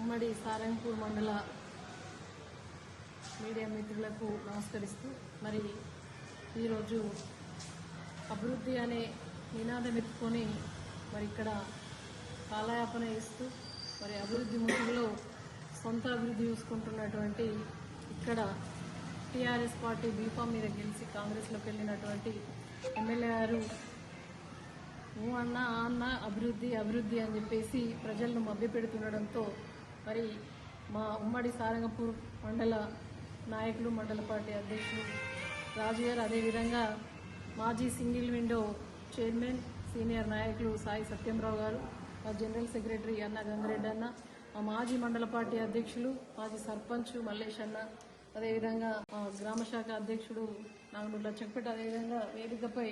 ఉమ్మడి సారంగపూర్ మండల మీడియా మిత్రులకు నమస్కరిస్తూ మరి ఈరోజు అభివృద్ధి అనే నినాదం ఎత్తుకొని మరి ఇక్కడ కాలయాపన ఇస్తూ మరి అభివృద్ధి ముసుగులో సొంత అభివృద్ధి చూసుకుంటున్నటువంటి ఇక్కడ టీఆర్ఎస్ పార్టీ బీఫామ్ మీద గెలిచి కాంగ్రెస్లోకి వెళ్ళినటువంటి ఎమ్మెల్యే గారు నువ్వు అన్న అన్న అభివృద్ధి అభివృద్ధి అని చెప్పేసి ప్రజలను మభ్యపెడుతుండడంతో మరి మా ఉమ్మడి సారంగపూర్ మండల నాయకులు మండల పార్టీ అధ్యక్షులు రాజు గారు అదేవిధంగా మాజీ సింగిల్ విండో చైర్మన్ సీనియర్ నాయకులు సాయి సత్యంరావు గారు మా జనరల్ సెక్రటరీ అన్న గంగారెడ్డి అన్న మా మాజీ మండల పార్టీ అధ్యక్షులు మాజీ సర్పంచ్ మల్లేష్ అన్న అదేవిధంగా మా గ్రామ శాఖ అధ్యక్షుడు నాగనూరుల చెక్పెట్ట అదేవిధంగా వేదికపై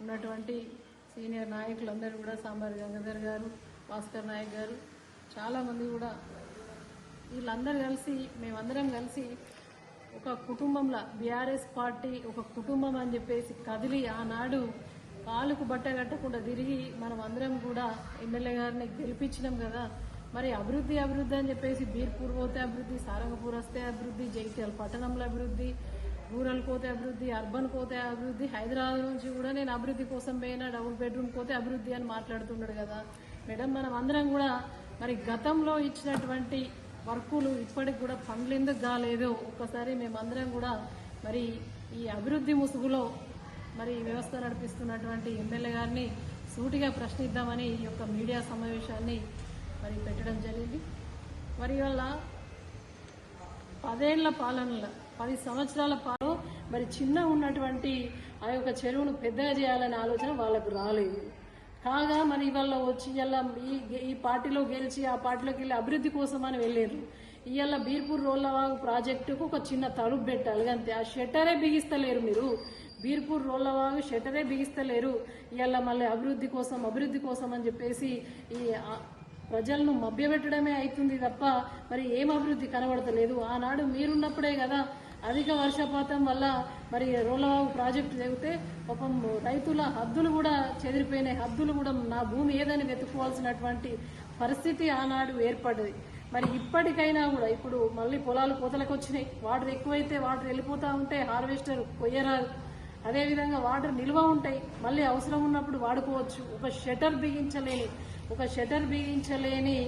ఉన్నటువంటి సీనియర్ నాయకులందరూ కూడా సాంబార్ గంగాధర్ గారు భాస్కర్ నాయక్ గారు చాలామంది కూడా వీళ్ళందరూ కలిసి మేమందరం కలిసి ఒక కుటుంబంలో బీఆర్ఎస్ పార్టీ ఒక కుటుంబం అని చెప్పేసి కదిలి ఆనాడు కాలుకు బట్ట కట్టకుండా తిరిగి మనం అందరం కూడా ఎమ్మెల్యే గారిని గెలిపించినాం కదా. మరి అభివృద్ధి అభివృద్ధి అని చెప్పేసి బీర్పూర్ పోతే అభివృద్ధి సారంగపూర్ వస్తే అభివృద్ధి జగిత్యాల పట్టణంలో అభివృద్ధి రూరల్ పోతే అభివృద్ధి అర్బన్ పోతే అభివృద్ధి హైదరాబాద్ నుంచి కూడా నేను అభివృద్ధి కోసం పోయినా డబుల్ బెడ్రూమ్ పోతే అభివృద్ధి అని మాట్లాడుతున్నాడు కదా. మేడం మనం అందరం కూడా మరి గతంలో ఇచ్చినటువంటి వర్కులు ఇప్పటికి కూడా పనులు ఎందుకు కాలేదు ఒక్కసారి మేమందరం కూడా మరి ఈ అభివృద్ధి ముసుగులో మరి వ్యవస్థ నడిపిస్తున్నటువంటి ఎమ్మెల్యే గారిని సూటిగా ప్రశ్నిద్దామని ఈ యొక్క మీడియా సమావేశాన్ని మరి పెట్టడం జరిగింది. మరి వల్ల పదేళ్ళ పాలనలో పది సంవత్సరాల పాలన మరి చిన్న ఉన్నటువంటి ఆ యొక్క చెరువును పెద్దగా చేయాలనే ఆలోచన వాళ్ళకు రాలేదు. కాగా మరి ఇవాళ వచ్చి ఇవాళ ఈ ఈ పార్టీలో గెలిచి ఆ పార్టీలోకి వెళ్ళి అభివృద్ధి కోసం అని వెళ్ళారు ఇవాళ బీర్పూర్ రోళ్ళవాగు ప్రాజెక్టుకు ఒక చిన్న తలుపు పెట్టాలి అంతే. ఆ షట్టరే బిగిస్తలేరు మీరు. బీర్పూర్ రోళ్ళవాగు షట్టరే బిగిస్తలేరు. ఇవాళ మళ్ళీ అభివృద్ధి కోసం అభివృద్ధి కోసం అని చెప్పేసి ఈ ప్రజలను మభ్యపెట్టడమే అవుతుంది తప్ప మరి ఏం అభివృద్ధి కనబడతలేదు. ఆనాడు మీరున్నప్పుడే కదా అధిక వర్షపాతం వల్ల మరి రోలవాగు ప్రాజెక్టు జరిగితే పాపం రైతుల హద్దులు కూడా చెదిరిపోయినాయి. హద్దులు కూడా నా భూమి ఏదని వెతుక్కోవాల్సినటువంటి పరిస్థితి ఆనాడు ఏర్పడ్డది. మరి ఇప్పటికైనా కూడా ఇప్పుడు మళ్ళీ పొలాలు కోతలకు వచ్చినాయి. వాటర్ ఎక్కువైతే వాటర్ వెళ్ళిపోతూ ఉంటే హార్వెస్టర్ కొయ్యరాదు. అదేవిధంగా వాటర్ నిల్వ ఉంటాయి. మళ్ళీ అవసరం ఉన్నప్పుడు వాడుకోవచ్చు. ఒక షటర్ బిగించలేని ఒక షటర్ బిగించలేని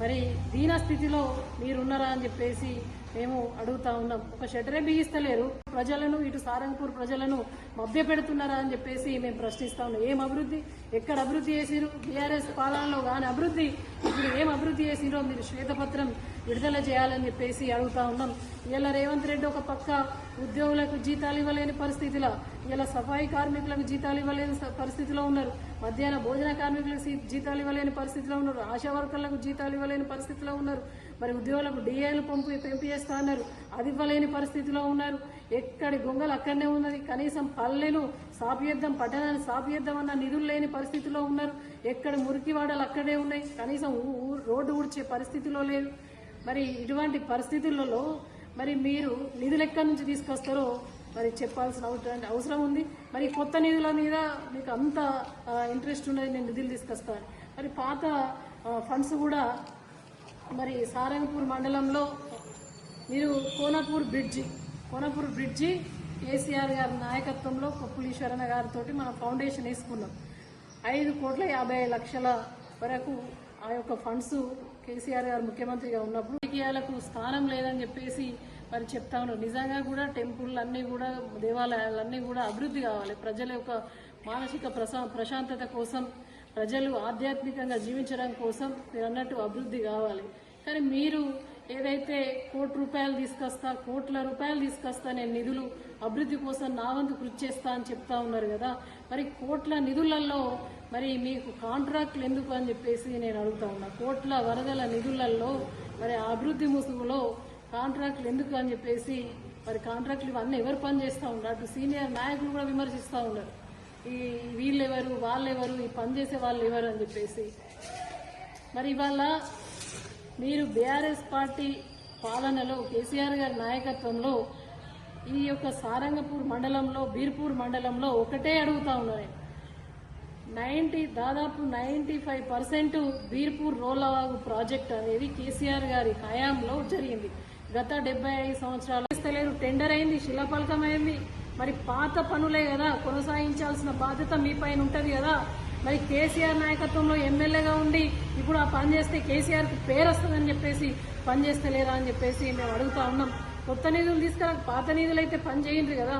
మరి దీన స్థితిలో మీరున్నారా అని చెప్పేసి మేము అడుగుతా ఉన్నాం. ఒక షటరే బిగిస్తలేరు. ప్రజలను ఇటు సారంగపూర్ ప్రజలను మభ్య పెడుతున్నారా అని చెప్పేసి మేము ప్రశ్నిస్తా ఉన్నాం. ఏం అభివృద్ధి? ఎక్కడ అభివృద్ధి చేసిరు బీఆర్ఎస్ పాలనలో కానీ అభివృద్ధి? ఇప్పుడు ఏం అభివృద్ధి చేసిరో మీరు శ్వేతపత్రం విడుదల చేయాలని చెప్పేసి అడుగుతా ఉన్నాం. ఇలా రేవంత్ రెడ్డి ఒక పక్క ఉద్యోగులకు జీతాలు ఇవ్వలేని పరిస్థితిలో ఇలా సఫాయి కార్మికులకు జీతాలు ఇవ్వలేని పరిస్థితిలో ఉన్నారు. మధ్యాహ్న భోజన కార్మికులకు జీతాలు ఇవ్వలేని పరిస్థితిలో ఉన్నారు. ఆశా వర్కర్లకు జీతాలు ఇవ్వలేని పరిస్థితిలో ఉన్నారు. మరి ఉద్యోగులకు డిఏలు పంపు పెంపు చేస్తా ఉన్నారు అది ఇవ్వలేని పరిస్థితిలో ఉన్నారు. ఎక్కడి గొంగలు అక్కడనే ఉన్నది. కనీసం పల్లెలు సాపియద్దం పట్టణాన్ని సాపియద్దం అన్న నిధులు లేని పరిస్థితిలో ఉన్నారు. ఎక్కడ మురికివాడలు అక్కడే ఉన్నాయి. కనీసం ఊ- రోడ్డు ఊడ్చే పరిస్థితిలో లేదు మరి ఇటువంటి పరిస్థితులలో మరి మీరు నిధులు ఎక్కడి నుంచి తీసుకొస్తారో మరి చెప్పాల్సిన అవసరం అవసరం ఉంది. మరి కొత్త నిధుల మీద మీకు అంత ఇంట్రెస్ట్ ఉన్నది నేను నిధులు తీసుకొస్తాను. మరి పాత ఫండ్స్ కూడా మరి సారంగపూర్ మండలంలో మీరు Konapur bridge Konapur bridge KCR గారి నాయకత్వంలో కొప్పులీశ్వరణ గారితో మనం ఫౌండేషన్ వేసుకున్నాం. ఐదు కోట్ల యాభై లక్షల వరకు ఆ యొక్క ఫండ్స్ కేసీఆర్ గారు ముఖ్యమంత్రిగా ఉన్నప్పుడు రాజకీయాలకు స్థానం లేదని చెప్పేసి మరి చెప్తా ఉన్నారు. నిజంగా కూడా టెంపుల్ అన్నీ కూడా దేవాలయాలన్నీ కూడా అభివృద్ధి కావాలి. ప్రజల యొక్క మానసిక ప్రశా ప్రశాంతత కోసం ప్రజలు ఆధ్యాత్మికంగా జీవించడం కోసం మీరు అన్నట్టు అభివృద్ధి కావాలి. కానీ మీరు ఏదైతే కోటి రూపాయలు తీసుకొస్తా కోట్ల రూపాయలు తీసుకొస్తా నేను నిధులు అభివృద్ధి కోసం నా వంతు కృషి చేస్తా అని చెప్తా ఉన్నారు కదా మరి కోట్ల నిధులలో మరి మీకు కాంట్రాక్ట్లు ఎందుకు అని చెప్పేసి నేను అడుగుతా ఉన్నా. కోట్ల వరదల నిధులలో మరి అభివృద్ధి ముసుగులో కాంట్రాక్ట్లు ఎందుకు అని చెప్పేసి మరి కాంట్రాక్ట్లు ఇవన్నీ ఎవరు పని చేస్తూ ఉన్నారు? అటు సీనియర్ నాయకులు కూడా విమర్శిస్తూ ఉన్నారు. ఈ వీళ్ళెవరు వాళ్ళెవరు ఈ పని చేసే వాళ్ళు ఎవరు అని చెప్పేసి. మరి ఇవాళ మీరు బీఆర్ఎస్ పార్టీ పాలనలో కేసీఆర్ గారి నాయకత్వంలో ఈ యొక్క సారంగపూర్ మండలంలో బీర్పూర్ మండలంలో ఒకటే అడుగుతా ఉన్నారు నైంటీ దాదాపు ninety five percent Birpur Rollavagu project అనేది కేసీఆర్ గారి హయాంలో జరిగింది. గత డెబ్బై ఐదు సంవత్సరాలు ఇస్తలేరు టెండర్ అయింది శిలాఫలకం అయింది. మరి పాత పనులే కదా కొనసాగించాల్సిన బాధ్యత మీ పైన ఉంటుంది కదా. మరి కేసీఆర్ నాయకత్వంలో ఎమ్మెల్యేగా ఉండి ఇప్పుడు ఆ పని చేస్తే కేసీఆర్కి పేరు వస్తుందని చెప్పేసి పని చేస్తలేరా అని చెప్పేసి మేము అడుగుతా ఉన్నాం. కొత్త నిధులు తీసుకురా పాత నిధులు అయితే పని చేయండి కదా.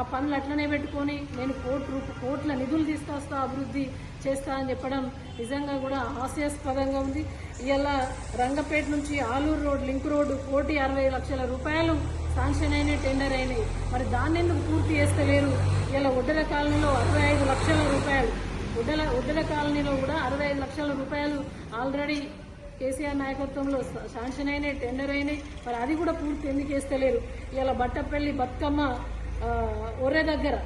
ఆ పనులు అట్లనే పెట్టుకొని నేను కోటి రూప కోట్ల నిధులు తీసుకొస్తా అభివృద్ధి చేస్తా అని చెప్పడం నిజంగా కూడా హాస్యాస్పదంగా ఉంది. ఇలా రంగపేట నుంచి ఆలూరు రోడ్ లింక్ రోడ్డు కోటి అరవై లక్షల రూపాయలు శాంక్షన్ అయినాయి టెండర్ అయినాయి. మరి దాన్ని ఎందుకు పూర్తి చేస్తలేరు? ఇలా ఒడ్డల కాలనీలో అరవై ఐదు లక్షల రూపాయలు. ఒడ్డల ఒడ్డల కాలనీలో కూడా అరవై ఐదు లక్షల రూపాయలు ఆల్రెడీ కేసీఆర్ నాయకత్వంలో శాంక్షన్ అయినాయి టెండర్ అయినాయి. మరి అది కూడా పూర్తి ఎందుకు వేస్తలేరు ఇలా బట్టపల్లి బతుకమ్మ ఒరే దగ్గర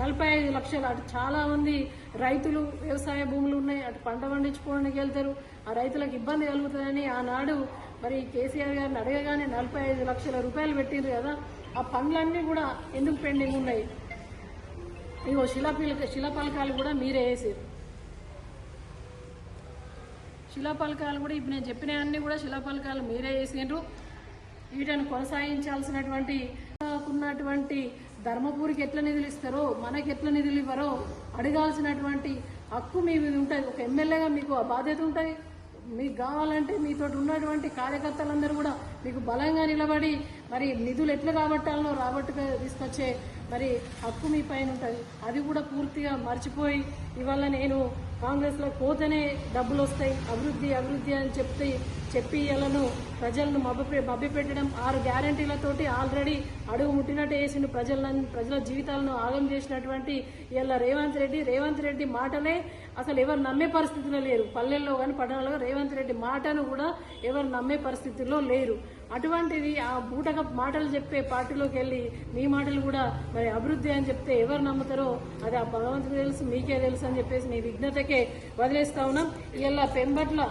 నలభై ఐదు లక్షలు. అటు చాలామంది రైతులు వ్యవసాయ భూములు ఉన్నాయి. అటు పంట పండించుకోవడానికి వెళ్తారు. ఆ రైతులకు ఇబ్బంది కలుగుతుందని ఆనాడు మరి కేసీఆర్ గారిని అడగగానే నలభై ఐదు లక్షల రూపాయలు పెట్టిండ్రు కదా ఆ పనులన్నీ కూడా ఎందుకు పెండింగ్ ఉన్నాయి? ఇగో శిలాపిలక శిలాపలకాలు కూడా మీరే వేసారు. శిలాపలకాలు కూడా ఇప్పుడు నేను చెప్పినవన్నీ కూడా శిలాపలకాలు మీరే వేసిండ్రు. వీటిని కొనసాగించాల్సినటువంటి ఉన్నటువంటి ధర్మపురికి ఎట్లా నిధులు ఇస్తారో మనకి ఎట్లా నిధులు ఇవ్వరో అడగాల్సినటువంటి హక్కు మీ మీద ఉంటుంది. ఒక ఎమ్మెల్యేగా మీకు ఆ బాధ్యత ఉంటుంది. మీకు కావాలంటే మీతో ఉన్నటువంటి కార్యకర్తలందరూ కూడా మీకు బలంగా నిలబడి మరి నిధులు ఎట్లా రాబట్టాలనో రాబట్టుగా తీసుకొచ్చే మరి హక్కు మీ పైన ఉంటుంది. అది కూడా పూర్తిగా మర్చిపోయి ఇవాళ నేను కాంగ్రెస్లో పోతేనే డబ్బులు వస్తాయి అభివృద్ధి అభివృద్ధి అని చెప్తే చెప్పి ప్రజలను మభ్య మభ్యపెట్టడం ఆరు గ్యారంటీలతోటి ఆల్రెడీ అడుగు ముట్టినట్టు వేసిండు ప్రజలను ప్రజల జీవితాలను ఆగం చేసినటువంటి ఇలా రేవంత్ రెడ్డి. రేవంత్ రెడ్డి మాటలే అసలు ఎవరు నమ్మే పరిస్థితిలో లేరు. పల్లెల్లో కానీ పట్టణంలో రేవంత్ రెడ్డి మాటను కూడా ఎవరు నమ్మే పరిస్థితుల్లో లేరు. అటువంటిది ఆ బూటక మాటలు చెప్పే పార్టీలోకి వెళ్ళి మీ మాటలు కూడా మరి అభివృద్ధి అని చెప్తే ఎవరు నమ్ముతారో అది ఆ భగవంతుడు తెలుసు మీకే తెలుసు అని చెప్పేసి మీ విఘ్నతకే వదిలేస్తా ఉన్నాం. ఇలా పెంబట్ల